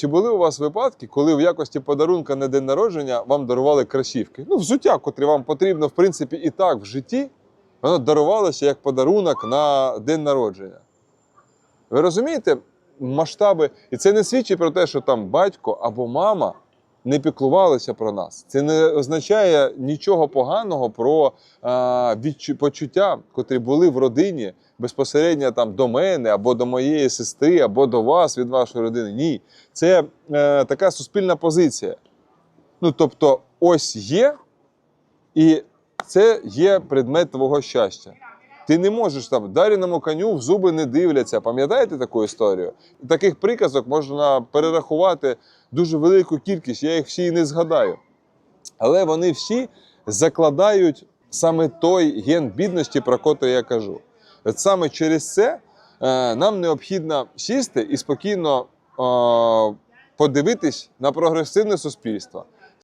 Чи були у вас випадки, коли в якості подарунка на день народження вам дарували красівки? Ну, взуття, котрі вам потрібно, в принципі, і так в житті, воно дарувалося як подарунок на день народження. Ви розумієте масштаби? І це не свідчить про те, що там батько або мама не піклувалися про нас. Це не означає нічого поганого про а, відчу- почуття, котрі були в родині безпосередньо там до мене, або до моєї сестри, або до вас від вашої родини. Ні. Це е, така суспільна позиція. Ну, тобто, ось є, і це є предмет твого щастя. Ти не можеш там даріному коню в зуби не дивляться. Пам'ятаєте таку історію? Таких приказок можна перерахувати дуже велику кількість, я їх всі і не згадаю. Але вони всі закладають саме той ген бідності, про котрий я кажу. От саме через це е, нам необхідно сісти і спокійно е, подивитись на прогресивне суспільство,